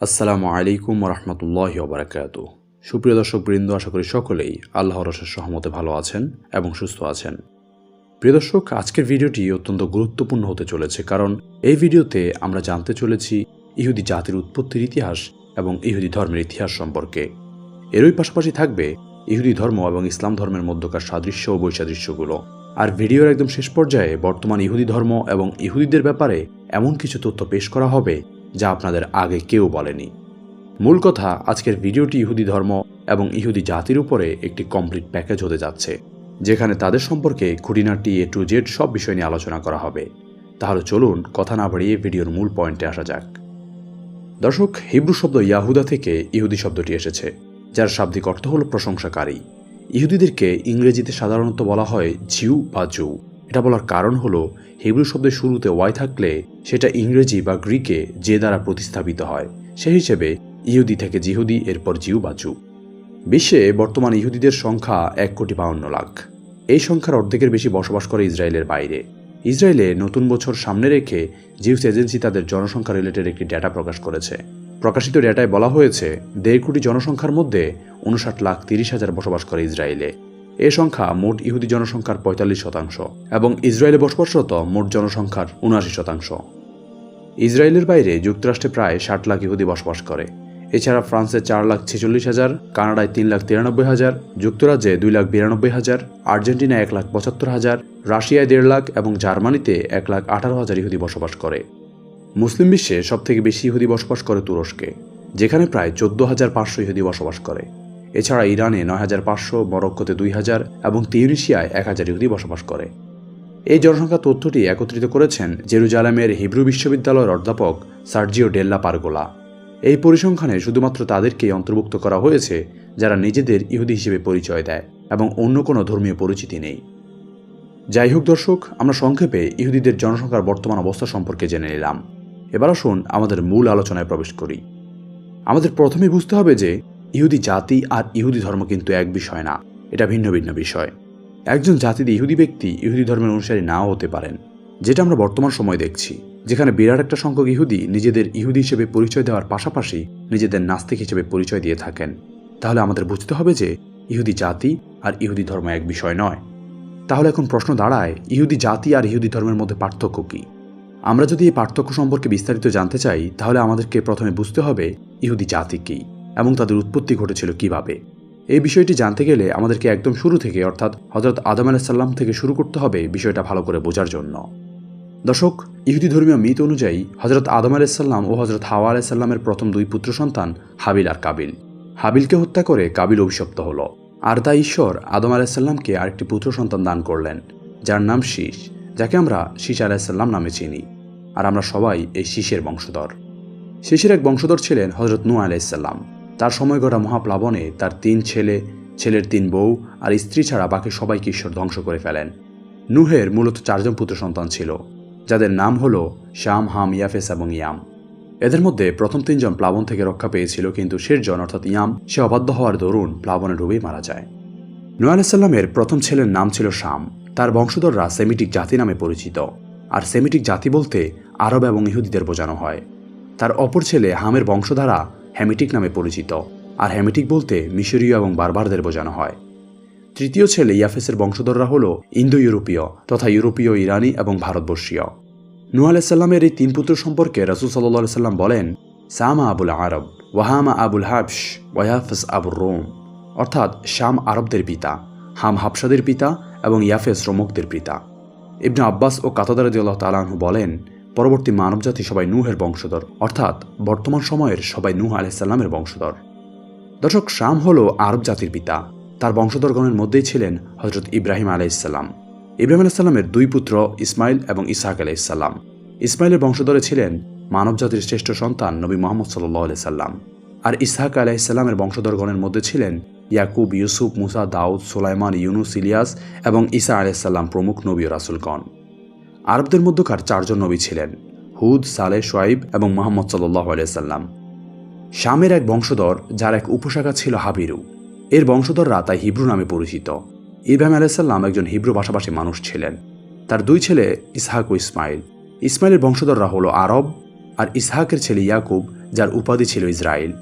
আসসালামু আলাইকুম রহমতুল্লাহ ওবরাকাত সুপ্রিয় দর্শক বৃন্দ আশা করি সকলেই আল্লাহর রসের সহমতে ভালো আছেন এবং সুস্থ আছেন। প্রিয় দর্শক, আজকের ভিডিওটি অত্যন্ত গুরুত্বপূর্ণ হতে চলেছে কারণ এই ভিডিওতে আমরা জানতে চলেছি ইহুদি জাতির উৎপত্তির ইতিহাস এবং ইহুদি ধর্মের ইতিহাস সম্পর্কে। এরই পাশাপাশি থাকবে ইহুদি ধর্ম এবং ইসলাম ধর্মের মধ্যকার সাদৃশ্য ও বৈসাদৃশ্যগুলো। আর ভিডিওর একদম শেষ পর্যায়ে বর্তমান ইহুদি ধর্ম এবং ইহুদিদের ব্যাপারে এমন কিছু তথ্য পেশ করা হবে যা আপনাদের আগে কেউ বলেনি। মূল কথা, আজকের ভিডিওটি ইহুদি ধর্ম এবং ইহুদি জাতির উপরে একটি কমপ্লিট প্যাকেজ হতে যাচ্ছে, যেখানে তাদের সম্পর্কে খুঁটিনাটি এ টু জেড সব বিষয় নিয়ে আলোচনা করা হবে। তাহলে চলুন কথা না বাড়িয়ে ভিডিওর মূল পয়েন্টে আসা যাক। দর্শক, হিব্রু শব্দ ইয়াহুদা থেকে ইহুদি শব্দটি এসেছে, যার শাব্দিক অর্থ হল প্রশংসাকারী। ইহুদিদেরকে ইংরেজিতে সাধারণত বলা হয় জিউ বা জু এটা বলার কারণ হলো হিব্রু শব্দের শুরুতে ওয়াই থাকলে সেটা ইংরেজি বা গ্রিকে যে দ্বারা প্রতিস্থাপিত হয় সেই হিসেবে ইহুদি থেকে জিহুদি, এরপর জিউ বা জু। বিশ্বে বর্তমান ইহুদিদের সংখ্যা এক কোটি বাউন্ন লাখ। এই সংখ্যার অর্ধেকের বেশি বসবাস করে ইসরায়েলের বাইরে। ইসরায়েলে নতুন বছর সামনে রেখে জিউস এজেন্সি তাদের জনসংখ্যা রিলেটেড একটি ডেটা প্রকাশ করেছে। প্রকাশিত ডেটায় বলা হয়েছে, দেড় কোটি জনসংখ্যার মধ্যে উনষাট লাখ তিরিশ হাজার বসবাস করে ইসরায়েলে। এ সংখ্যা মোট ইহুদি জনসংখ্যার পঁয়তাল্লিশ শতাংশ এবং ইসরায়েলে বসবাসরত মোট জনসংখ্যার উনআশি শতাংশ। ইসরায়েলের বাইরে যুক্তরাষ্ট্রে প্রায় ষাট লাখ ইহুদি বসবাস করে। এছাড়া ফ্রান্সে চার লাখ ছেচল্লিশ হাজার, কানাডায় তিন লাখ তিরানব্বই হাজার, যুক্তরাজ্যে দুই লাখ বিরানব্বই হাজার, আর্জেন্টিনায় এক লাখ পঁচাত্তর হাজার, রাশিয়ায় দেড় লাখ এবং জার্মানিতে এক লাখ আঠারো হাজার ইহুদি বসবাস করে। মুসলিম বিশ্বে সবথেকে বেশি ইহুদি বসবাস করে তুরস্কে, যেখানে প্রায় চোদ্দ হাজার পাঁচশো ইহুদি বসবাস করে। এছাড়া ইরানে নয় হাজার পাঁচশো, মরক্কোতে দুই হাজার এবং তিউনিশিয়ায় এক হাজার ইহুদি বসবাস করে। এই জনসংখ্যা তথ্যটি একত্রিত করেছেন জেরুজালামের হিব্রু বিশ্ববিদ্যালয়ের অধ্যাপক সার্জিও ডেল্লা পারগোলা। এই পরিসংখ্যানে শুধুমাত্র তাদেরকেই অন্তর্ভুক্ত করা হয়েছে যারা নিজেদের ইহুদি হিসেবে পরিচয় দেয় এবং অন্য কোনো ধর্মীয় পরিচিতি নেই। যাই হোক দর্শক, আমরা সংক্ষেপে ইহুদিদের জনসংখ্যার বর্তমান অবস্থা সম্পর্কে জেনে নিলাম। এবার আসুন আমাদের মূল আলোচনায় প্রবেশ করি। আমাদের প্রথমে বুঝতে হবে যে ইহুদি জাতি আর ইহুদি ধর্ম কিন্তু এক বিষয় না, এটা ভিন্ন ভিন্ন বিষয়। একজন জাতিতে ইহুদি ব্যক্তি ইহুদি ধর্মের অনুসারী নাও হতে পারেন, যেটা আমরা বর্তমান সময় দেখছি, যেখানে বিরাট একটা সংখ্যক ইহুদি নিজেদের ইহুদি হিসেবে পরিচয় দেওয়ার পাশাপাশি নিজেদের নাস্তিক হিসেবে পরিচয় দিয়ে থাকেন। তাহলে আমাদের বুঝতে হবে যে ইহুদি জাতি আর ইহুদি ধর্ম এক বিষয় নয়। তাহলে এখন প্রশ্ন দাঁড়ায়, ইহুদি জাতি আর ইহুদি ধর্মের মধ্যে পার্থক্য কী? আমরা যদি এই পার্থক্য সম্পর্কে বিস্তারিত জানতে চাই, তাহলে আমাদেরকে প্রথমে বুঝতে হবে ইহুদি জাতি কী। এবং তাদের উৎপত্তি ঘটেছিল কীভাবে। এই বিষয়টি জানতে গেলে আমাদেরকে একদম শুরু থেকে, অর্থাৎ হজরত আদম আলাহিসাল্লাম থেকে শুরু করতে হবে বিষয়টা ভালো করে বোঝার জন্য। দর্শক, ইহুদি ধর্মীয় মিত অনুযায়ী হজরত আদম আলাইসাল্লাম ও হজরত হাওয়া আলাইসাল্লামের প্রথম দুই পুত্র সন্তান হাবিল আর কাবিল। হাবিলকে হত্যা করে কাবিল অভিশপ্ত হল। আর তা ঈশ্বর আদম আলাইসাল্লামকে আরেকটি পুত্র সন্তান দান করলেন, যার নাম শীষ, যাকে আমরা শীষ আলাইসাল্লাম নামে চিনি। আর আমরা সবাই এই শীষের বংশধর। শীষের এক বংশধর ছিলেন হজরত নু আলাইসাল্লাম তার সময় গড়া মহাপ্লাবনে তার তিন ছেলে, ছেলের তিন বউ আর স্ত্রী ছাড়া বাকি সবাইকে ঈশ্বর ধ্বংস করে ফেলেন। নুহের মূলত চারজন পুত্র সন্তান ছিল, যাদের নাম হল শাম হাম, ইয়াফেস এবং ইয়াম। এদের মধ্যে প্রথম তিনজন প্লাবন থেকে রক্ষা পেয়েছিল, কিন্তু শেষজন, অর্থাৎ ইয়াম, সে অবাধ্য হওয়ার দরুন প্লাবনে ডুবেই মারা যায়। নূহ আলাইসাল্লামের প্রথম ছেলের নাম ছিল শাম। তার বংশধররা সেমিটিক জাতি নামে পরিচিত। আর সেমিটিক জাতি বলতে আরব এবং ইহুদিদের বোঝানো হয়। তার অপর ছেলে হামের বংশধারা হ্যামিটিক নামে পরিচিত, আর হ্যামিটিক বলতে মিশরীয় এবং বারবারদের বোঝানো হয়। তৃতীয় ছেলে ইয়াফেসের বংশধররা হল ইন্দো ইউরোপীয় তথা ইউরোপীয়, ইরানি এবং ভারতবর্ষীয়। নূ আলাইসাল্লামের এই তিন পুত্র সম্পর্কে রাসুল সাল্লাহ সাল্লাম বলেন, সামা আবুল আরব, ওয়াহামা আবুল হাবস ওয়াহাফেস আবুর রোম। অর্থাৎ শাম আরবদের পিতা, হাম হাবসাদের পিতা এবং ইয়াফেস রোমকদের পিতা। ইবনে আব্বাস ও কাতাদারদি আল্লাহ তালাহু বলেন পরবর্তী মানবজাতি সবাই নূহের বংশধর, অর্থাৎ বর্তমান সময়ের সবাই নূহ আলাইসাল্লামের বংশধর। দর্শক, শাম হল আরব জাতির পিতা। তার বংশধরগণের মধ্যেই ছিলেন হজরত ইব্রাহিম আলাইসাল্লাম ইব্রাহিম আলাইসাল্লামের দুই পুত্র ইসমাইল এবং ইসাহাক আলাইসাল্লাম ইসমাইলের বংশধরে ছিলেন মানবজাতির শ্রেষ্ঠ সন্তান নবী মোহাম্মদ সাল্লাহ আলাইসাল্লাম আর ইসাহাক আলাইসাল্লামের বংশধরগণের মধ্যে ছিলেন ইয়াকুব, ইউসুফ, মুসা, দাউদ, সোলাইমান, ইউনুস, ইলিয়াস এবং ইসা আলাইসাল্লাম প্রমুখ নবী রাসুলগণ। আরবদের মধ্যকার চারজন নবী ছিলেন, হুদ সালে সোয়াইব এবং মোহাম্মদ সাল্লাহ আলাইসাল্লাম শামের এক বংশধর, যার এক উপশাখা ছিল হাবিরু। এর বংশধররা তাই হিব্রু নামে পরিচিত। ইব্রাহিম আলাইসাল্লাম একজন হিব্রু ভাষাভাষী মানুষ ছিলেন। তার দুই ছেলে, ইসহাক ও ইসমাইল। ইসমাইলের বংশধররা হলো আরব আর ইসহাকের ছেলে ইয়াকুব, যার উপাধি ছিল ইসরায়েল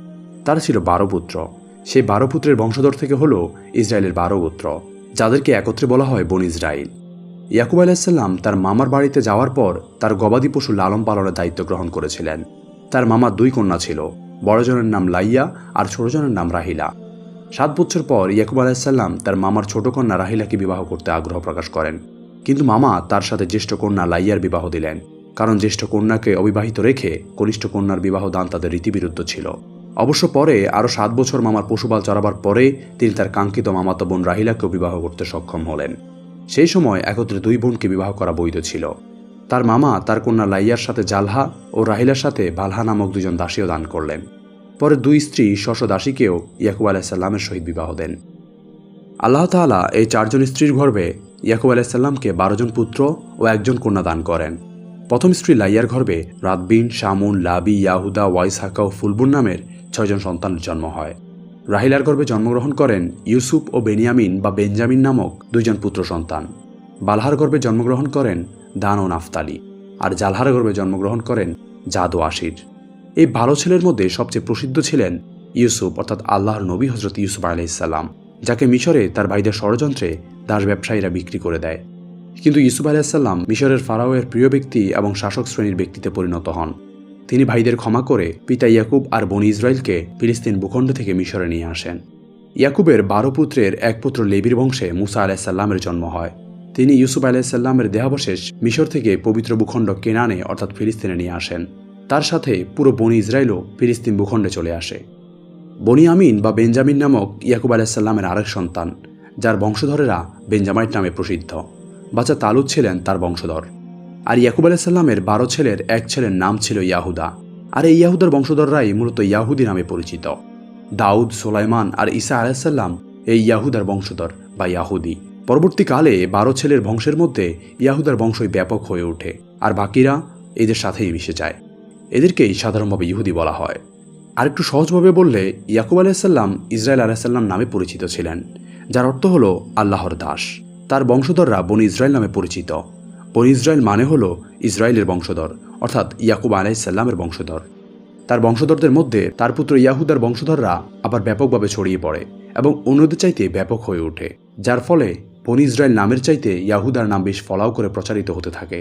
তারা ছিল বারো পুত্র। সেই বারো পুত্রের বংশধর থেকে হল ইসরায়েলের বারো গোত্র, যাদেরকে একত্রে বলা হয় বন ইসরায়েল ইয়াকুব আলাহিসাল্লাম তার মামার বাড়িতে যাওয়ার পর তার গবাদি পশু লালন পালনের দায়িত্ব গ্রহণ করেছিলেন। তার মামার দুই কন্যা ছিল বড়জনের নাম লাইয়া আর ছোটজনের নাম রাহিলা। সাত বছর পর ইয়াকুব আলাহিসাল্লাম তার মামার ছোট কন্যা রাহিলাকে বিবাহ করতে আগ্রহ প্রকাশ করেন। কিন্তু মামা তার সাথে জ্যেষ্ঠ কন্যা লাইয়ার বিবাহ দিলেন, কারণ জ্যেষ্ঠ কন্যাকে অবিবাহিত রেখে কনিষ্ঠ কন্যার বিবাহ দান তাদের রীতিবিরুদ্ধ ছিল। অবশ্য পরে আরও সাত বছর মামার পশুপাল চড়াবার পরে তিনি তার কাঙ্ক্ষিত মামাতো বোন রাহিলাকেও বিবাহ করতে সক্ষম হলেন। সেই সময় একত্রে দুই বোনকে বিবাহ করা বৈধ ছিল। তার মামা, তার কন্যা লাইয়ার সাথে জালহা ও রাহিলার সাথে বালহা নামক দুজন দাসীও দান করলেন। পরে দুই স্ত্রী শশ দাসীকেও ইয়াকুব আলাহিসাল্লামের সহিত বিবাহ দেন। আল্লাহ তাআলা এই চারজন স্ত্রীর গর্ভে ইয়াকুব আলাহিসাল্লামকে বারোজন পুত্র ও একজন কন্যা দান করেন। প্রথম স্ত্রী লাইয়ার গর্ভে রাতবিন, শামুন, লাবি, ইয়াহুদা, ওয়াইসহাকা ও ফুলবুন নামের ছয়জন সন্তানের জন্ম হয়। রাহিলার গর্ভে জন্মগ্রহণ করেন ইউসুফ ও বেনিয়ামিন বা বেঞ্জামিন নামক দুইজন পুত্র সন্তান। বালহার গর্ভে জন্মগ্রহণ করেন দান ও নাফতালি, আর জালহার গর্ভে জন্মগ্রহণ করেন জাদ ও আশির। এই বারো ছেলের মধ্যে সবচেয়ে প্রসিদ্ধ ছিলেন ইউসুফ, অর্থাৎ আল্লাহর নবী হজরত ইউসুফ আলাইসাল্লাম যাকে মিশরে তার ভাইদের ষড়যন্ত্রে দাস ব্যবসায়ীরা বিক্রি করে দেয়। কিন্তু ইউসুফ আলাইসাল্লাম মিশরের ফারাওয়ের প্রিয় ব্যক্তি এবং শাসক শ্রেণির ব্যক্তিতে পরিণত হন। তিনি ভাইদের ক্ষমা করে পিতা ইয়াকুব আর বনি ইসরায়েলকে ফিলিস্তিন ভূখণ্ড থেকে মিশরে নিয়ে আসেন। ইয়াকুবের বারো পুত্রের এক পুত্র লেবির বংশে মুসা আলাহিসাল্লামের জন্ম হয়। তিনি ইউসুফ আলাহিসাল্লামের দেহাবশেষ মিশর থেকে পবিত্র ভূখণ্ড কেনানে, অর্থাৎ ফিলিস্তিনে নিয়ে আসেন। তার সাথে পুরো বনি ইসরায়েলও ফিলিস্তিন ভূখণ্ডে চলে আসে। বনি আমিন বা বেঞ্জামিন নামক ইয়াকুব আলাহিসাল্লামের আরেক সন্তান, যার বংশধরেরা বেঞ্জামাইট নামে প্রসিদ্ধ। বাচ্চা তালুদ ছিলেন তার বংশধর। আর ইয়াকুব আলাহিসাল্লামের বারো ছেলের এক ছেলের নাম ছিল ইয়াহুদা। আর এই ইয়াহুদার বংশধররাই মূলত ইয়াহুদি নামে পরিচিত। দাউদ, সোলাইমান আর ঈসা আলাহিসাল্লাম এই ইয়াহুদার বংশধর বা ইয়াহুদি। পরবর্তীকালে বারো ছেলের বংশের মধ্যে ইয়াহুদার বংশই ব্যাপক হয়ে ওঠে আর বাকিরা এদের সাথেই মিশে যায়। এদেরকেই সাধারণভাবে ইহুদি বলা হয়। আর একটু সহজভাবে বললে, ইয়াকুব আলাহিসাল্লাম ইসরায়েল আলাহিসাল্লাম নামে পরিচিত ছিলেন, যার অর্থ হল আল্লাহর দাস। তার বংশধররা বনি ইসরায়েল নামে পরিচিত। বনি ইসরায়েল মানে হল ইসরায়েলের বংশধর, অর্থাৎ ইয়াকুব আলাইসাল্লামের বংশধর। তার বংশধরদের মধ্যে তার পুত্র ইয়াহুদার বংশধররা আবার ব্যাপকভাবে ছড়িয়ে পড়ে এবং অন্যদের চাইতে ব্যাপক হয়ে ওঠে, যার ফলে বনি ইসরায়েল নামের চাইতে ইয়াহুদার নাম বেশ ফলাও করে প্রচারিত হতে থাকে।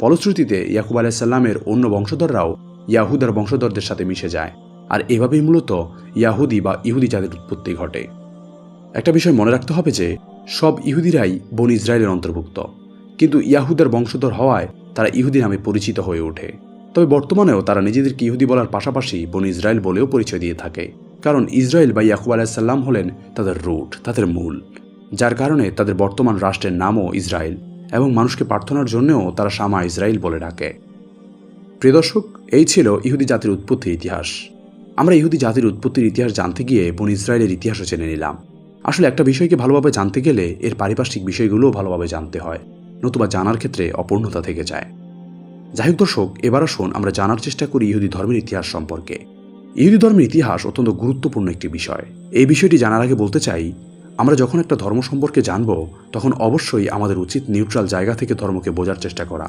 ফলশ্রুতিতে ইয়াকুব আলাইসাল্লামের অন্য বংশধররাও ইয়াহুদার বংশধরদের সাথে মিশে যায়, আর এভাবেই মূলত ইয়াহুদি বা ইহুদি জাতির উৎপত্তি ঘটে। একটা বিষয় মনে রাখতে হবে যে, সব ইহুদিরাই বন ইসরায়েলের অন্তর্ভুক্ত। কিন্তু ইয়াহুদের বংশধর হওয়ায় তারা ইহুদি নামে পরিচিত হয়ে ওঠে। তবে বর্তমানেও তারা নিজেদেরকে ইহুদি বলার পাশাপাশি বন ইসরায়েল বলেও পরিচয় দিয়ে থাকে। কারণ ইসরায়েল বা ইয়াকুব আলাহিসাল্লাম হলেন তাদের রুট, তাদের মূল। যার কারণে তাদের বর্তমান রাষ্ট্রের নামও ইসরায়েল এবং মানুষকে প্রার্থনার জন্যও তারা শামা ইসরায়েল বলে ডাকে। প্রিয়দর্শক এই ছিল ইহুদি জাতির উৎপত্তির ইতিহাস। আমরা ইহুদি জাতির উৎপত্তির ইতিহাস জানতে গিয়ে বন ইসরায়েলের ইতিহাসও জেনে নিলাম। আসলে একটা বিষয়কে ভালোভাবে জানতে গেলে এর পারিপার্শ্বিক বিষয়গুলোও ভালোভাবে জানতে হয়। নতুবা জানার ক্ষেত্রে অপূর্ণতা থেকে যায়। যাই হোক দর্শক, এবার আসুন আমরা জানার চেষ্টা করি ইহুদি ধর্মের ইতিহাস সম্পর্কে। ইহুদি ধর্মের ইতিহাস অত্যন্ত গুরুত্বপূর্ণ একটি বিষয়। এই বিষয়টি জানার আগে বলতে চাই, আমরা যখন একটা ধর্ম সম্পর্কে জানব, তখন অবশ্যই আমাদের উচিত নিউট্রাল জায়গা থেকে ধর্মকে বোঝার চেষ্টা করা।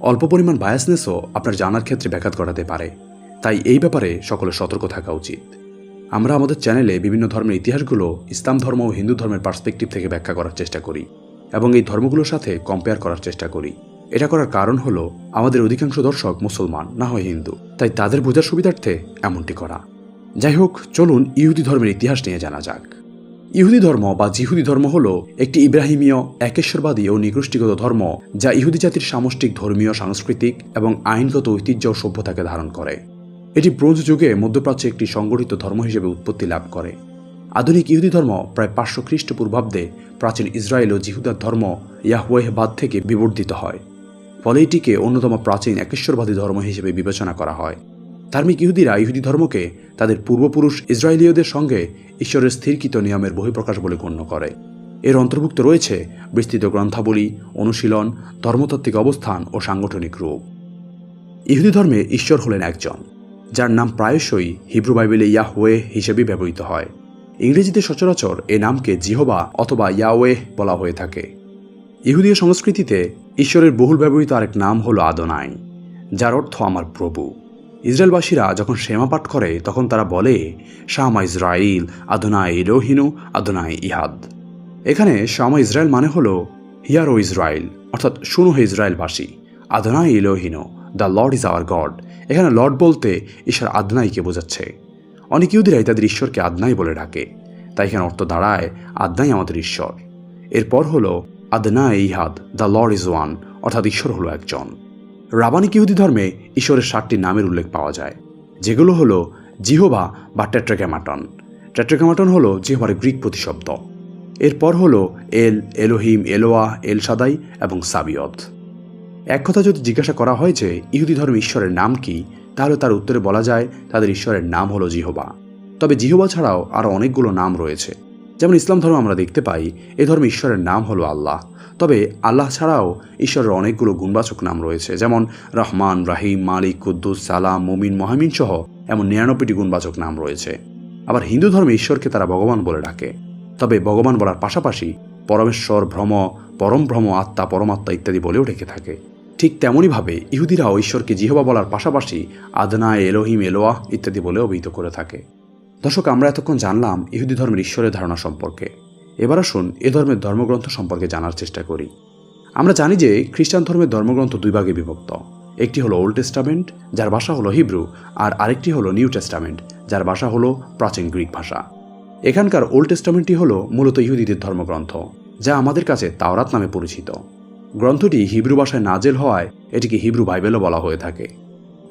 অল্প পরিমাণ বায়াসনেসও আপনার জানার ক্ষেত্রে ব্যাঘাত ঘটাতে পারে। তাই এই ব্যাপারে সকলে সতর্ক থাকা উচিত। আমরা আমাদের চ্যানেলে বিভিন্ন ধর্মের ইতিহাসগুলো ইসলাম ধর্ম ও হিন্দু ধর্মের পার্সপেক্টিভ থেকে ব্যাখ্যা করার চেষ্টা করি। এবং এই ধর্মগুলোর সাথে কম্পেয়ার করার চেষ্টা করি। এটা করার কারণ হলো, আমাদের অধিকাংশ দর্শক মুসলমান, না হয় হিন্দু। তাই তাদের বোঝার সুবিধার্থে এমনটি করা। যাই হোক, চলুন ইহুদি ধর্মের ইতিহাস নিয়ে জানা যাক। ইহুদি ধর্ম বা জিহুদি ধর্ম হল একটি ইব্রাহিমীয়, একেশ্বরবাদী ও নিগোষ্ঠীগত ধর্ম যা ইহুদি জাতির সামষ্টিক ধর্মীয়, সাংস্কৃতিক এবং আইনগত ঐতিহ্য ও সভ্যতাকে ধারণ করে। এটি ব্রোঞ্জ যুগে মধ্যপ্রাচ্যে একটি সংগঠিত ধর্ম হিসেবে উৎপত্তি লাভ করে। আধুনিক ইহুদি ধর্ম প্রায় পাঁচশো খ্রিস্টপূর্বাব্দে প্রাচীন ইসরায়েল ও জিহুদার ধর্ম ইয়াহওয়েহবাদ থেকে বিবর্ধিত হয়। ফলে এটিকে অন্যতম প্রাচীন একেশ্বরবাদী ধর্ম হিসেবে বিবেচনা করা হয়। ধার্মিক ইহুদিরা ইহুদি ধর্মকে তাদের পূর্বপুরুষ ইসরায়েলীয়দের সঙ্গে ঈশ্বরের স্থিরকৃত নিয়মের বহিঃপ্রকাশ বলে গণ্য করে। এর অন্তর্ভুক্ত রয়েছে বিস্তৃত গ্রন্থাবলী, অনুশীলন, ধর্মতাত্ত্বিক অবস্থান ও সাংগঠনিক রূপ। ইহুদি ধর্মে ঈশ্বর হলেন একজন, যার নাম প্রায়শই হিব্রু বাইবেলে ইয়াহওয়ে হিসেবে ব্যবহৃত হয়। ইংরেজিতে সচরাচর এ নামকে জিহবা অথবা ইয়াওয়ে বলা হয়ে থাকে। ইহুদীয় সংস্কৃতিতে ঈশ্বরের বহুল ব্যবহৃত আরেক নাম হল আদনাই, যার অর্থ আমার প্রভু। ইসরায়েলবাসীরা যখন শেমা পাঠ করে, তখন তারা বলে শামা ইসরাইল আদনায় ইলোহিনু আদনায় ইহাদ। এখানে শামা ইসরায়েল মানে হলো, হিয়ার ও ইসরায়েল অর্থাৎ শুনো হে ইসরায়েলবাসী, আদনাই ইলোহিনো the Lord is our God. এখানে লর্ড বলতে ঈশ্বর আদনাইকে বোঝাচ্ছে। অনেক ইহুদিরাই তাদের ঈশ্বরকে আদনাই বলে ডাকে। তাই এখানে অর্থ দাঁড়ায়, আদনাই আমাদের ঈশ্বর। এরপর হল আদনা ইহাদ, দ্য লর্ড ইজ ওয়ান, অর্থাৎ ঈশ্বর হলো একজন। রাবানিক ইহুদি ধর্মে ঈশ্বরের ষাটটি নামের উল্লেখ পাওয়া যায়। যেগুলো হলো জিহোবা বা টেট্রাগ্যামাটন। টেট্রাগ্যামাটন হলো জিহোবার গ্রিক প্রতিশব্দ। এরপর হলো এল, এলোহিম, এলোয়া এল সাদাই এবং সাবিয়ত। এক কথা যদি জিজ্ঞাসা করা হয় যে ইহুদি ধর্মে ঈশ্বরের নাম কি তাহলে তার উত্তরে বলা যায়, তাদের ঈশ্বরের নাম হলো জিহবা। তবে জিহবা ছাড়াও আরও অনেকগুলো নাম রয়েছে। যেমন ইসলাম ধর্ম আমরা দেখতে পাই, এ ধর্মে ঈশ্বরের নাম হলো আল্লাহ। তবে আল্লাহ ছাড়াও ঈশ্বরের অনেকগুলো গুণবাচক নাম রয়েছে, যেমন রহমান, রাহিম, মালিক, কুদ্দুস, সালাম, মুমিন, মহামিন সহ এমন নিরানব্বইটি গুণবাচক নাম রয়েছে। আবার হিন্দু ধর্মে ঈশ্বরকে তারা ভগবান বলে ডাকে। তবে ভগবান বলার পাশাপাশি পরমেশ্বর, ভ্রম, পরম ভ্রম, আত্মা, পরমাত্মা ইত্যাদি বলেও ডেকে থাকে। ঠিক তেমনইভাবে ইহুদিরাও ঈশ্বরকে জিহবা বলার পাশাপাশি আদনা এলোহিম এলোয়া ইত্যাদি বলে অভিহিত করে থাকে। দর্শক, আমরা এতক্ষণ জানলাম ইহুদি ধর্মের ঈশ্বরের ধারণা সম্পর্কে। এবার আসুন এ ধর্মের ধর্মগ্রন্থ সম্পর্কে জানার চেষ্টা করি। আমরা জানি যে খ্রিস্টান ধর্মের ধর্মগ্রন্থ দুই ভাগে বিভক্ত। একটি হলো ওল্ড টেস্টামেন্ট যার ভাষা হলো হিব্রু আর আরেকটি হলো নিউ টেস্টামেন্ট যার ভাষা হলো প্রাচীন গ্রিক ভাষা। এখানকার ওল্ড টেস্টামেন্টটি হলো মূলত ইহুদিদের ধর্মগ্রন্থ, যা আমাদের কাছে তাওরাত নামে পরিচিত। গ্রন্থটি হিব্রু ভাষায় নাজেল হওয়ায় এটিকে হিব্রু বাইবেলও বলা হয়ে থাকে।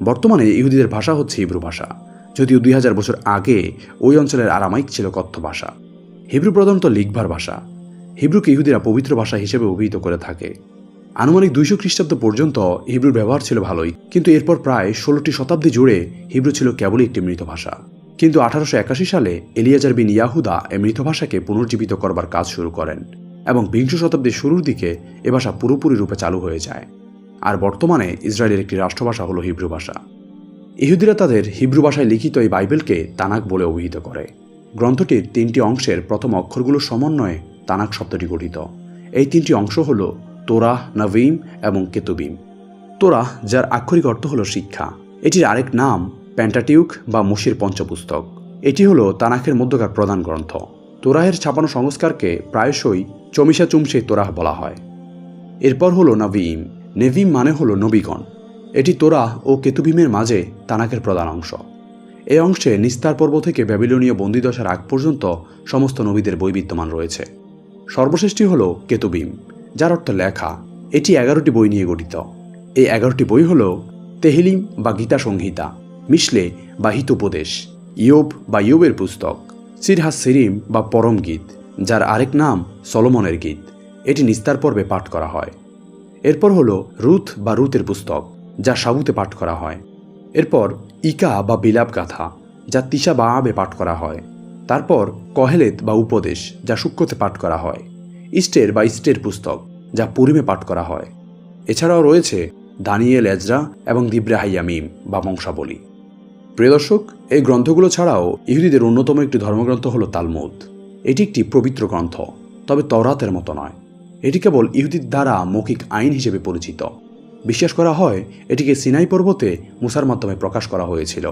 বর্তমানে ইহুদিদের ভাষা হচ্ছে হিব্রু ভাষা, যদিও দুই হাজার বছর আগে ওই অঞ্চলের আরামাইক ছিল কথ্য ভাষা। হিব্রু প্রধানত লিখবার ভাষা। হিব্রুকে ইহুদিরা পবিত্র ভাষা হিসেবে অভিহিত করে থাকে। আনুমানিক দুইশো খ্রিস্টাব্দ পর্যন্ত হিব্রুর ব্যবহার ছিল ভালোই, কিন্তু এরপর প্রায় ষোলোটি শতাব্দী জুড়ে হিব্রু ছিল কেবলই একটি মৃত ভাষা। কিন্তু আঠারোশো একাশি সালে এলিয়াজার বিন ইয়াহুদা এ মৃত ভাষাকে পুনর্জীবিত করবার কাজ শুরু করেন। এবং বিংশ শতাব্দীর শুরুর দিকে এ ভাষা পুরোপুরি রূপে চালু হয়ে যায়। আর বর্তমানে ইসরায়েলের একটি রাষ্ট্রভাষা হলো হিব্রু ভাষা। ইহুদিরা তাদের হিব্রু ভাষায় লিখিত এই বাইবেলকে তানাক বলে অভিহিত করে। গ্রন্থটির তিনটি অংশের প্রথম অক্ষরগুলোর সমন্বয়ে তানাক শব্দটি গঠিত। এই তিনটি অংশ হল তোরাহ, নভীম এবং কেতুবিম। তোরাহ, যার আক্ষরিক অর্থ হল শিক্ষা। এটির আরেক নাম প্যান্টাটিউক বা মুশির পঞ্চপুস্তক। এটি হলো তানাকের মধ্যকার প্রধান গ্রন্থ। তোরাহের ছাপানো সংস্কারকে প্রায়শই চমিষা চুমসে তোরাহ বলা হয়। এরপর হলো নভীম নেভিম মানে হলো নবীগণ। এটি তোরাহ ও কেতুভীমের মাঝে তানাকের প্রধান অংশ। এই অংশে নিস্তার পর্ব থেকে ব্যাবিলনীয় বন্দিদশার আগ পর্যন্ত সমস্ত নবীদের বই বিদ্যমান রয়েছে। সর্বশেষটি হল কেতুবিম, যার অর্থ লেখা। এটি এগারোটি বই নিয়ে গঠিত। এই এগারোটি বই হল তেহিলিম বা গীতা সংহিতা, মিশলে বা হিতোপদেশ, ইয়োব বা ইয়োবের পুস্তক সিরহাস সিরিম বা পরম গীত, যার আরেক নাম সলোমনের গীত। এটি নিস্তার পর্বে পাঠ করা হয়। এরপর হলো রুথ বা রুথের পুস্তক, যা সাবুতে পাঠ করা হয়। এরপর ইকা বা বিলাপ গাথা, যা তিসা বা আবে পাঠ করা হয়। তারপর কহেলেত বা উপদেশ, যা সূক্ষ্মতে পাঠ করা হয়। ইস্টের বা ইস্টের পুস্তক, যা পুরিমে পাঠ করা হয়। এছাড়াও রয়েছে দানিয়েল এজরা এবং দিব্রাহাইয়া মিম বা বংশাবলী। প্রিয় দর্শক, এই গ্রন্থগুলো ছাড়াও ইহুদিদের অন্যতম একটি ধর্মগ্রন্থ হল তালমুদ। এটি একটি পবিত্র গ্রন্থ, তবে তরাতের মতো নয়। এটি কেবল ইহুদির দ্বারা মৌখিক আইন হিসেবে পরিচিত। বিশ্বাস করা হয়, এটিকে সিনাই পর্বতে মুসার মাধ্যমে প্রকাশ করা হয়েছিল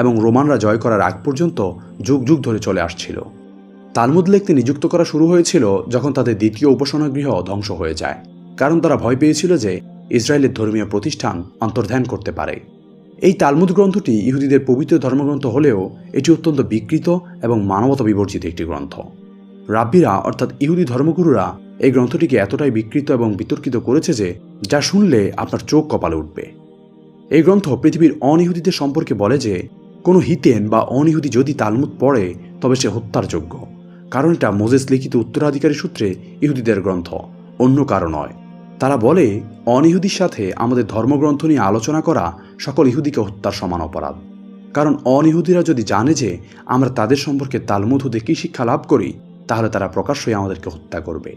এবং রোমানরা জয় করার আগ পর্যন্ত যুগ যুগ ধরে চলে আসছিল। তালমুদ লিখতে নিযুক্ত করা শুরু হয়েছিল যখন তাদের দ্বিতীয় উপাসনা গৃহ ধ্বংস হয়ে যায়, কারণ তারা ভয় পেয়েছিল যে ইসরায়েলের ধর্মীয় প্রতিষ্ঠান অন্তর্ধান করতে পারে। এই তালমুদ গ্রন্থটি ইহুদিদের পবিত্র ধর্মগ্রন্থ হলেও এটি অত্যন্ত বিকৃত এবং মানবতা বিবর্জিত একটি গ্রন্থ। রাব্বিরা, অর্থাৎ ইহুদি ধর্মগুরুরা, এই গ্রন্থটিকে এতটাই বিকৃত এবং বিতর্কিত করেছে যে, যা শুনলে আপনার চোখ কপালে উঠবে। এই গ্রন্থ পৃথিবীর অনিহুদিদের সম্পর্কে বলে যে, কোনো হিতেন বা অনিহুদি যদি তালমুদ পড়ে, তবে সে হত্যার যোগ্য কারণ এটা মোজেস লিখিত উত্তরাধিকারী সূত্রে ইহুদিদের গ্রন্থ, অন্য কারও নয়। তারা বলে, অনিহুদির সাথে আমাদের ধর্মগ্রন্থ নিয়ে আলোচনা করা সকল ইহুদিকে হত্যার সমান অপরাধ। কারণ অনিহুদিরা যদি জানে যে আমরা তাদের সম্পর্কে তালমুদ হতে কী শিক্ষা লাভ করি, তাহলে তারা প্রকাশ্যই আমাদেরকে হত্যা করবে।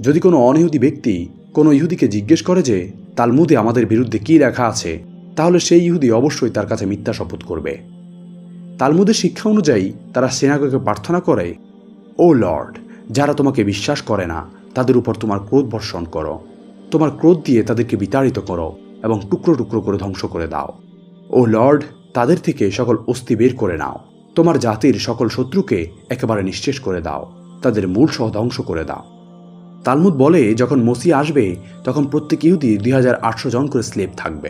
যদি কোনো অনিহুদি ব্যক্তি কোনো ইহুদিকে জিজ্ঞেস করে যে তালমুদে আমাদের বিরুদ্ধে কী লেখা আছে, তাহলে সেই ইহুদি অবশ্যই তার কাছে মিথ্যা শপথ করবে। তালমুদের শিক্ষা অনুযায়ী তারা সেনাগকে প্রার্থনা করে, ও লর্ড, যারা তোমাকে বিশ্বাস করে না, তাদের উপর তোমার ক্রোধ বর্ষণ করো। তোমার ক্রোধ দিয়ে তাদেরকে বিতাড়িত করো এবং টুকরো টুকরো করে ধ্বংস করে দাও। ও লর্ড, তাদের থেকে সকল অস্থি বের করে নাও। তোমার জাতির সকল শত্রুকে একেবারে নিঃশেষ করে দাও। তাদের মূল সহ ধ্বংস করে দাও। তালমুদ বলে, যখন মসি আসবে, তখন প্রত্যেক ইহুদি দুই হাজার আটশো জন করে স্লেব থাকবে।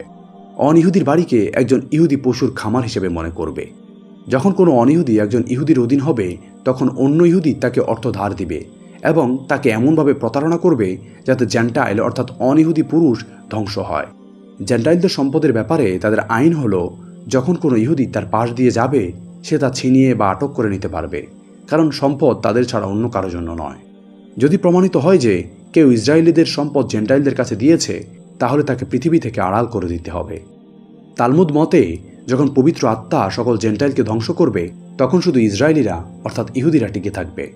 অন ইহুদির বাড়িকে একজন ইহুদি পশুর খামার হিসেবে মনে করবে। যখন কোনো অনিহুদি একজন ইহুদির অধীন হবে, তখন অন্য ইহুদি তাকে অর্থ ধার দিবে। এবং তাকে এমনভাবে প্রতারণা করবে যাতে জেন্টাইল অর্থাৎ অনিহুদি পুরুষ ধ্বংস হয়। জেন্টাইলদের সম্পদের ব্যাপারে তাদের আইন হলো, যখন কোনো ইহুদি তার পাশ দিয়ে যাবে, সে তা ছিনিয়ে বা আটক করে নিতে পারবে, কারণ সম্পদ তাদের ছাড়া অন্য কারোর জন্য নয়। যদি প্রমাণিত হয় যে কেউ ইসরায়েলিদের সম্পদ জেন্টাইলদের কাছে দিয়েছে, তাহলে তাকে পৃথিবী থেকে আড়াল করে দিতে হবে। তালমুদ মতে, যখন পবিত্র আত্মা সকল জেন্টাইলকে ধ্বংস করবে, তখন শুধু ইসরায়েলিরা অর্থাৎ ইহুদিরা টিকে থাকবে।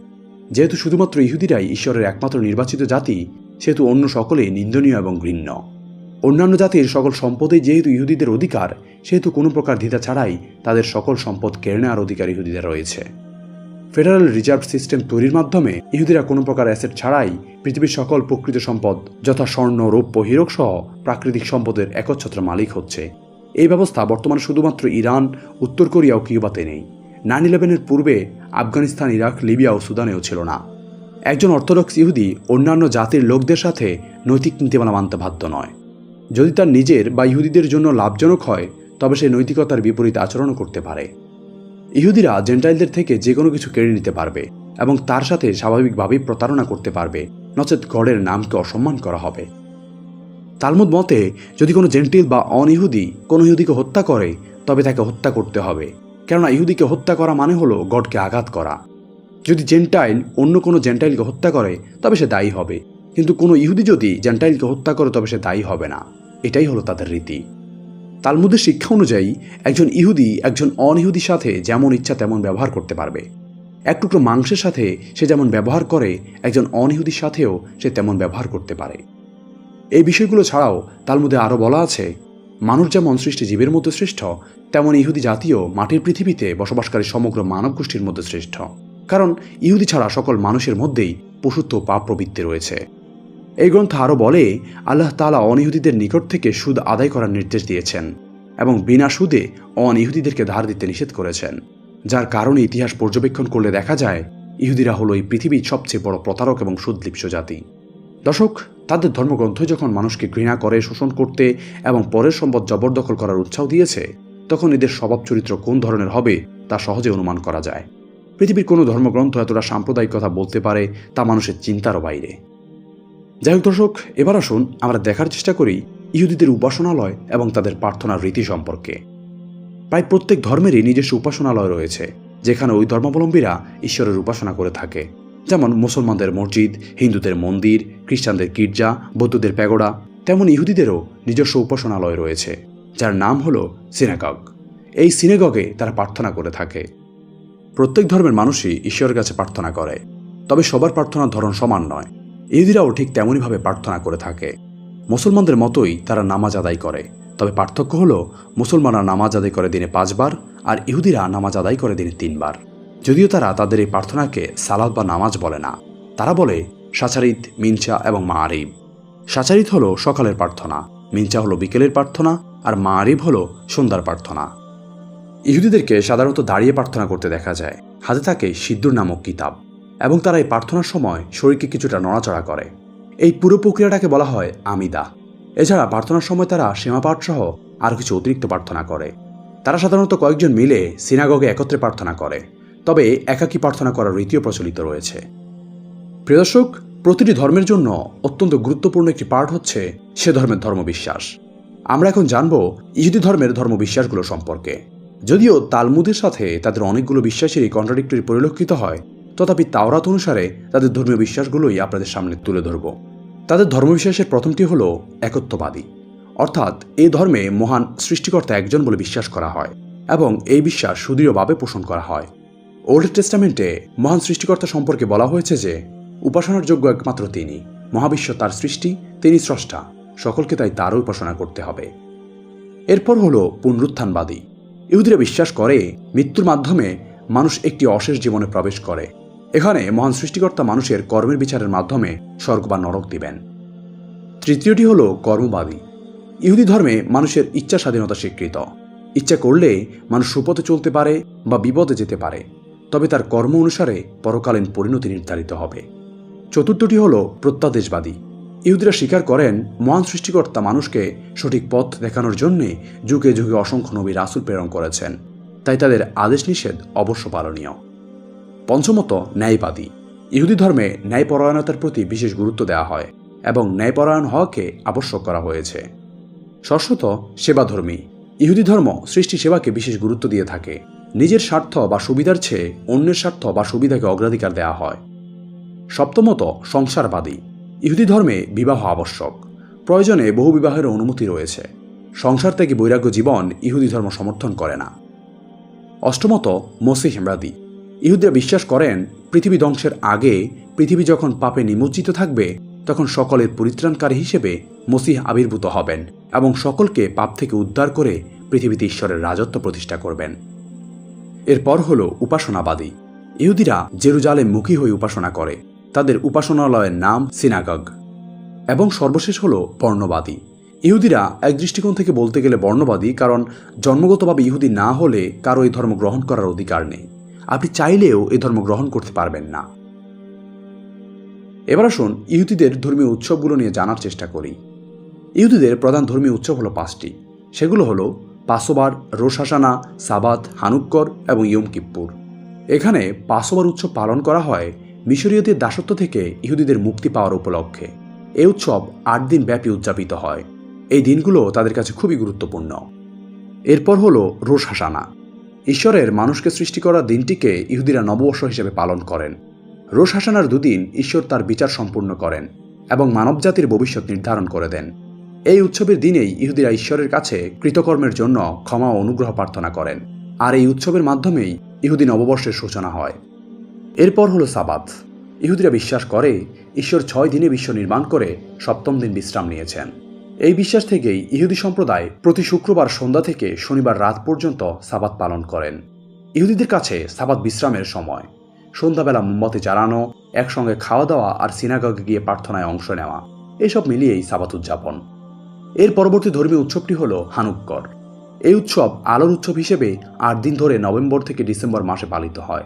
যেহেতু শুধুমাত্র ইহুদিরাই ঈশ্বরের একমাত্র নির্বাচিত জাতি, সেহেতু অন্য সকলেই নিন্দনীয় এবং ঘৃণ্য। অন্যান্য জাতির সকল সম্পদে যেহেতু ইহুদিদের অধিকার, সেহেতু কোনো প্রকার দ্বিধা ছাড়াই তাদের সকল সম্পদ কেড়ে নেওয়ার অধিকার ইহুদিদের রয়েছে। ফেডারেল রিজার্ভ সিস্টেম তৈরির মাধ্যমে ইহুদিরা কোনো প্রকার অ্যাসেট ছাড়াই পৃথিবীর সকল প্রকৃত সম্পদ, যথা স্বর্ণ, রৌপ্য, হীরক সহ প্রাকৃতিক সম্পদের একচ্ছত্র মালিক হচ্ছে। এই ব্যবস্থা বর্তমানে শুধুমাত্র ইরান, উত্তর কোরিয়া ও কিউবাতে নেই। নাইন ইলেভেনের পূর্বে আফগানিস্তান, ইরাক, লিবিয়া ও সুদানেও ছিল না। একজন অর্থোডক্স ইহুদি অন্যান্য জাতির লোকদের সাথে নৈতিক নীতিমালা মানতে বাধ্য নয়। যদি তার নিজের বা ইহুদিদের জন্য লাভজনক হয়, তবে সে নৈতিকতার বিপরীত আচরণও করতে পারে। ইহুদিরা জেন্টাইলদের থেকে যে কোনো কিছু কেড়ে নিতে পারবে এবং তার সাথে স্বাভাবিকভাবেই প্রতারণা করতে পারবে, নচেত গডের নামকে অসম্মান করা হবে। তালমুদ মতে, যদি কোনো জেন্টিল বা অনইহুদি কোনো ইহুদিকে হত্যা করে, তবে তাকে হত্যা করতে হবে। কেননা ইহুদিকে হত্যা করা মানে হলো গডকে আঘাত করা। যদি জেন্টাইল অন্য কোনো জেন্টাইলকে হত্যা করে, তবে সে দায়ী হবে। কিন্তু কোনো ইহুদি যদি জেন্টাইলকে হত্যা করে, তবে সে দায়ী হবে না। এটাই হলো তাদের রীতি। তালমুদের শিক্ষা অনুযায়ী, একজন ইহুদি একজন অনইহুদির সাথে যেমন ইচ্ছা তেমন ব্যবহার করতে পারবে। এক টুকরো মাংসের সাথে সে যেমন ব্যবহার করে, একজন অনইহুদির সাথেও সে তেমন ব্যবহার করতে পারে। এই বিষয়গুলো ছাড়াও তালমুদে আরও বলা আছে মানুষ যেমন সৃষ্টি জীবের মধ্যে শ্রেষ্ঠ, তেমন ইহুদি জাতীয় মাটির পৃথিবীতে বসবাসকারী সমগ্র মানব গোষ্ঠীর মধ্যে শ্রেষ্ঠ। কারণ ইহুদি ছাড়া সকল মানুষের মধ্যেই পশুত্ব পাপ প্রবৃত্তি রয়েছে। এই গ্রন্থ আরও বলে, আল্লাহ তালা অনিহুদিদের নিকট থেকে সুদ আদায় করার নির্দেশ দিয়েছেন এবং বিনা সুদে অনিহুদিদেরকে ধার দিতে নিষেধ করেছেন। যার কারণে ইতিহাস পর্যবেক্ষণ করলে দেখা যায়, ইহুদিরা হলো এই পৃথিবীর সবচেয়ে বড় প্রতারক এবং সুদলিপ্স জাতি। দর্শক, তাদের ধর্মগ্রন্থ যখন মানুষকে ঘৃণা করে, শোষণ করতে এবং পরের সম্পদ জবরদখল করার উৎসাহ দিয়েছে, তখন এদের স্বভাব চরিত্র কোন ধরনের হবে, তা সহজে অনুমান করা যায়। পৃথিবীর কোনো ধর্মগ্রন্থ এতটা সাম্প্রদায়িক কথা বলতে পারে, তা মানুষের চিন্তারও বাইরে। যাই হোক দর্শক, এবার আসুন আমরা দেখার চেষ্টা করি ইহুদিদের উপাসনালয় এবং তাদের প্রার্থনার রীতি সম্পর্কে। প্রায় প্রত্যেক ধর্মেরই নিজস্ব উপাসনালয় রয়েছে, যেখানে ওই ধর্মাবলম্বীরা ঈশ্বরের উপাসনা করে থাকে। যেমন মুসলমানদের মসজিদ, হিন্দুদের মন্দির, খ্রিস্টানদের গির্জা, বৌদ্ধদের প্যাগোডা, তেমন ইহুদিদেরও নিজস্ব উপাসনালয় রয়েছে, যার নাম হল সিনেগগ। এই সিনেগগে তারা প্রার্থনা করে থাকে। প্রত্যেক ধর্মের মানুষই ঈশ্বরের কাছে প্রার্থনা করে, তবে সবার প্রার্থনার ধরন সমান নয়। ইহুদিরাও ঠিক তেমনইভাবে প্রার্থনা করে থাকে। মুসলমানদের মতোই তারা নামাজ আদায় করে, তবে পার্থক্য হলো মুসলমানরা নামাজ আদায় করে দিনে পাঁচবার আর ইহুদিরা নামাজ আদায় করে দিনে তিনবার। যদিও তারা তাদের এই প্রার্থনাকে সালাদ বা নামাজ বলে না। তারা বলে সাচারিত মিনচা এবং মারিব সাচারিত হলো সকালের প্রার্থনা, মিনচা হলো বিকেলের প্রার্থনা, আর মারিব হলো সন্ধ্যার প্রার্থনা। ইহুদিদেরকে সাধারণত দাঁড়িয়ে প্রার্থনা করতে দেখা যায়। হাতে থাকে সিদ্ধুর নামক কিতাব, এবং তারা এই প্রার্থনার সময় শরীরকে কিছুটা নড়াচড়া করে। এই পুরো প্রক্রিয়াটাকে বলা হয় আমিদা। এছাড়া প্রার্থনার সময় তারা সীমাপাঠ সহ আরও কিছু অতিরিক্ত প্রার্থনা করে। তারা সাধারণত কয়েকজন মিলে সিনাগগে একত্রে প্রার্থনা করে। তবে একাকী প্রার্থনা করার রীতিও প্রচলিত রয়েছে। প্রিয় দর্শক, প্রতিটি ধর্মের জন্য অত্যন্ত গুরুত্বপূর্ণ একটি পার্ট হচ্ছে সে ধর্মের ধর্মবিশ্বাস। আমরা এখন জানব ইহুদি ধর্মের ধর্মবিশ্বাসগুলো সম্পর্কে। যদিও তালমুদের সাথে তাদের অনেকগুলো বিশ্বাসেরই কন্ট্রাডিক্টরি পরিলক্ষিত হয়, তথাপি তাওরাত অনুসারে তাদের ধর্মীয় বিশ্বাসগুলোই আপনাদের সামনে তুলে ধরব। তাদের ধর্মবিশ্বাসের প্রথমটি হল একত্ববাদী। অর্থাৎ এই ধর্মে মহান সৃষ্টিকর্তা একজন বলে বিশ্বাস করা হয় এবং এই বিশ্বাস সুদৃঢ়ভাবে পোষণ করা হয়। ওল্ড টেস্টামেন্টে মহান সৃষ্টিকর্তা সম্পর্কে বলা হয়েছে যে, উপাসনার যোগ্য একমাত্র তিনি। মহাবিশ্ব তার সৃষ্টি, তিনি স্রষ্টা। সকলকে তাই তারও উপাসনা করতে হবে। এরপর হলো পুনরুত্থানবাদী। ইহুদিরা বিশ্বাস করে, মৃত্যুর মাধ্যমে মানুষ একটি অশেষ জীবনে প্রবেশ করে। এখানে মহান সৃষ্টিকর্তা মানুষের কর্মের বিচারের মাধ্যমে স্বর্গ বা নরক দিবেন। তৃতীয়টি হল কর্মবাদী। ইহুদি ধর্মে মানুষের ইচ্ছা স্বাধীনতা স্বীকৃত। ইচ্ছা করলে মানুষ সুপথে চলতে পারে বা বিপদে যেতে পারে। তবে তার কর্ম অনুসারে পরকালীন পরিণতি নির্ধারিত হবে। চতুর্থটি হল প্রত্যাদেশবাদী। ইহুদিরা স্বীকার করেন, মহান সৃষ্টিকর্তা মানুষকে সঠিক পথ দেখানোর জন্যে যুগে যুগে অসংখ্য নবী রাসুল প্রেরণ করেছেন। তাই তাদের আদেশ নিষেধ অবশ্য পালনীয়। পঞ্চমত, ন্যায়বাদী। ইহুদি ধর্মে ন্যায়পরায়ণতার প্রতি বিশেষ গুরুত্ব দেওয়া হয় এবং ন্যায়পরায়ণ হওয়াকে আবশ্যক করা হয়েছে। ষষ্ঠত, সেবাধর্মী। ইহুদি ধর্ম সৃষ্টি সেবাকে বিশেষ গুরুত্ব দিয়ে থাকে। নিজের স্বার্থ বা সুবিধার চেয়ে অন্যের স্বার্থ বা সুবিধাকে অগ্রাধিকার দেওয়া হয়। সপ্তমত, সংসারবাদী। ইহুদি ধর্মে বিবাহ আবশ্যক। প্রয়োজনে বহু বিবাহের অনুমতি রয়েছে। সংসার থেকে বৈরাগ্য জীবন ইহুদি ধর্ম সমর্থন করে না। অষ্টমত, মসিহবাদী। ইহুদিরা বিশ্বাস করেন, পৃথিবী ধ্বংসের আগে পৃথিবী যখন পাপে নিমজ্জিত থাকবে, তখন সকলের পরিত্রাণকারী হিসেবে মসিহ আবির্ভূত হবেন এবং সকলকে পাপ থেকে উদ্ধার করে পৃথিবীতে ঈশ্বরের রাজত্ব প্রতিষ্ঠা করবেন। এরপর হল উপাসনাবাদী। ইহুদিরা জেরুজালেম মুখী হয়ে উপাসনা করে। তাদের উপাসনালয়ের নাম সিনাগগ। এবং সর্বশেষ হল বর্ণবাদী। ইহুদিরা এক দৃষ্টিকোণ থেকে বলতে গেলে বর্ণবাদী কারণ জন্মগতভাবে ইহুদি না হলে কারও এই ধর্ম গ্রহণ করার অধিকার নেই। আপনি চাইলেও এই ধর্ম গ্রহণ করতে পারবেন না। এবার আসুন ইহুদিদের ধর্মীয় উৎসবগুলো নিয়ে জানার চেষ্টা করি। ইহুদিদের প্রধান ধর্মীয় উৎসব হলো পাঁচটি। সেগুলো হলো পাসোবার রোশ হাসানা সাবাত, হানুক্কর এবং ইয়ম কিপ্পুর। এখানে পাসোবার উৎসব পালন করা হয় মিশরীয়দের দাসত্ব থেকে ইহুদিদের মুক্তি পাওয়ার উপলক্ষে। এই উৎসব আট দিন ব্যাপী উদযাপিত হয়। এই দিনগুলো তাদের কাছে খুবই গুরুত্বপূর্ণ। এরপর হলো রোশ হাসানা ঈশ্বরের মানুষকে সৃষ্টি করার দিনটিকে ইহুদিরা নববর্ষ হিসেবে পালন করেন। রোশ হাসানার দুদিন ঈশ্বর তার বিচার সম্পূর্ণ করেন এবং মানবজাতির ভবিষ্যৎ নির্ধারণ করে দেন। এই উৎসবের দিনেই ইহুদিরা ঈশ্বরের কাছে কৃতকর্মের জন্য ক্ষমা ও অনুগ্রহ প্রার্থনা করেন। আর এই উৎসবের মাধ্যমেই ইহুদি নববর্ষের সূচনা হয়। এরপর হলো সাবাত। ইহুদিরা বিশ্বাস করে ঈশ্বর ছয় দিনে বিশ্ব নির্মাণ করে সপ্তম দিন বিশ্রাম নিয়েছেন। এই বিশ্বাস থেকেই ইহুদি সম্প্রদায় প্রতি শুক্রবার সন্ধ্যা থেকে শনিবার রাত পর্যন্ত সাবাত পালন করেন। ইহুদিদের কাছে সাবাত বিশ্রামের সময়। সন্ধ্যাবেলা মোমবাতি জ্বালানো, একসঙ্গে খাওয়া দাওয়া আর সিনাগগে গিয়ে প্রার্থনায় অংশ নেওয়া। এসব মিলিয়েই সাবাত উদযাপন। এর পরবর্তী ধর্মীয় উৎসবটি হল হানুক্কর। এই উৎসব আলোর উৎসব হিসেবে আট দিন ধরে নভেম্বর থেকে ডিসেম্বর মাসে পালিত হয়।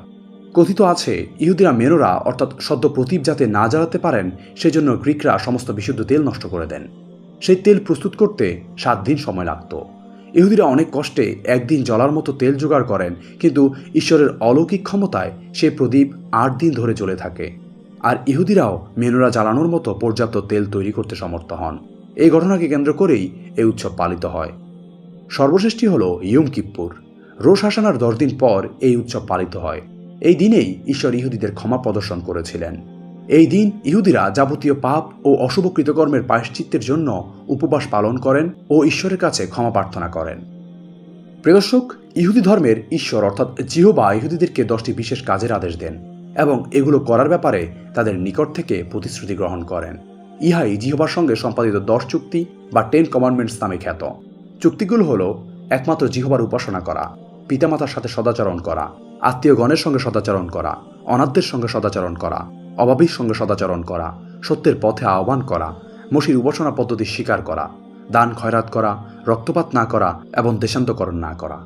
কথিত আছে, ইহুদিরা মেনোরা অর্থাৎ সদ্য প্রতীপ যাতে না জ্বালাতে পারেন, সেজন্য গ্রিকরা সমস্ত বিশুদ্ধ তেল নষ্ট করে দেন। সেই তেল প্রস্তুত করতে সাত দিন সময় লাগত। ইহুদিরা অনেক কষ্টে একদিন জ্বলার মতো তেল জোগাড় করেন, কিন্তু ঈশ্বরের অলৌকিক ক্ষমতায় সে প্রদীপ আট দিন ধরে চলে থাকে। আর ইহুদিরাও মেনোরা জ্বালানোর মতো পর্যাপ্ত তেল তৈরি করতে সমর্থ হন। এই ঘটনাকে কেন্দ্র করেই এই উৎসব পালিত হয়। সর্বশেষটি হল ইয়ম কিপ্পুর। রোশ হাসানার দশ দিন পর এই উৎসব পালিত হয়। এই দিনেই ঈশ্বর ইহুদিদের ক্ষমা প্রদর্শন করেছিলেন। এই দিন ইহুদিরা যাবতীয় পাপ ও অশুভ কৃতকর্মের পায়শ্চিত্তের জন্য উপবাস পালন করেন ও ঈশ্বরের কাছে ক্ষমা প্রার্থনা করেন। প্রিয়দর্শক ইহুদি ধর্মের ঈশ্বর অর্থাৎ জিহবা ইহুদিদেরকে দশটি বিশেষ কাজের আদেশ দেন এবং এগুলো করার ব্যাপারে তাদের নিকট থেকে প্রতিশ্রুতি গ্রহণ করেন। ইহাই জিহবার সঙ্গে সম্পাদিত দশ চুক্তি বা টেন কমান্ডমেন্টস নামে খ্যাত। চুক্তিগুলো হলো, একমাত্র জিহবার উপাসনা করা, পিতামাতার সাথে সদাচরণ করা, আত্মীয়গণের সঙ্গে সদাচরণ করা, অনাথদের সঙ্গে সদাচরণ করা, অভাবীর সঙ্গে সদাচরণ করা, সত্যের পথে আহ্বান করা, মসির উপাসনা পদ্ধতি স্বীকার করা, দান খয়রাত করা, রক্তপাত না করা এবং দেশান্তকরণ না করা।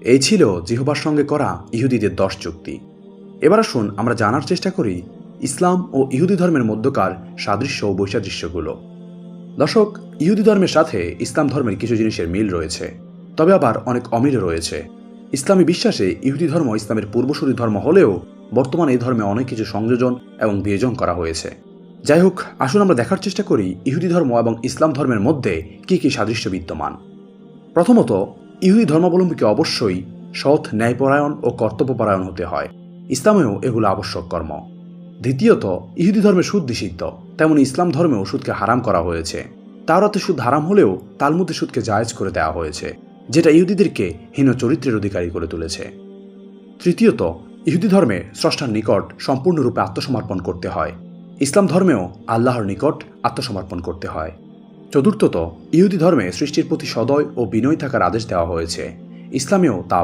এই ছিল জিহবার সঙ্গে করা ইহুদিদের দশ চুক্তি। এবার আসুন আমরা জানার চেষ্টা করি ইসলাম ও ইহুদি ধর্মের মধ্যকার সাদৃশ্য ও বৈসাদৃশ্যগুলো। দর্শক, ইহুদি ধর্মের সাথে ইসলাম ধর্মের কিছু জিনিসের মিল রয়েছে, তবে আবার অনেক অমিল রয়েছে। ইসলামী বিশ্বাসে ইহুদি ধর্ম ইসলামের পূর্বসূরি ধর্ম হলেও বর্তমানে এই ধর্মে অনেক কিছু সংযোজন এবং বিয়োজন করা হয়েছে। যাই হোক, আসুন আমরা দেখার চেষ্টা করি ইহুদি ধর্ম এবং ইসলাম ধর্মের মধ্যে কি কি সাদৃশ্য বিদ্যমান। প্রথমত, ইহুদি ধর্মাবলম্বীকে অবশ্যই সৎ ন্যায়পরায়ণ ও কর্তব্যপরায়ণ হতে হয়। ইসলামেও এগুলো আবশ্যক কর্ম। দ্বিতীয়ত, ইহুদি ধর্মে সুদ নিষিদ্ধ। তেমন ইসলাম ধর্মেও সুদকে হারাম করা হয়েছে। তাওরাতে সুদ হারাম হলেও তালমুদে সুদকে জায়েজ করে দেওয়া হয়েছে, যেটা ইহুদিদেরকে হীন চরিত্রের অধিকারী করে তুলেছে। তৃতীয়ত, ইহুদি ধর্মে স্রষ্টার নিকট সম্পূর্ণরূপে আত্মসমর্পণ করতে হয়। ইসলাম ধর্মেও আল্লাহর নিকট আত্মসমর্পণ করতে হয়। চতুর্থত, ইহুদি ধর্মে সৃষ্টির প্রতি সদয় ও বিনয় থাকার আদেশ দেওয়া হয়েছে। ইসলামেও তা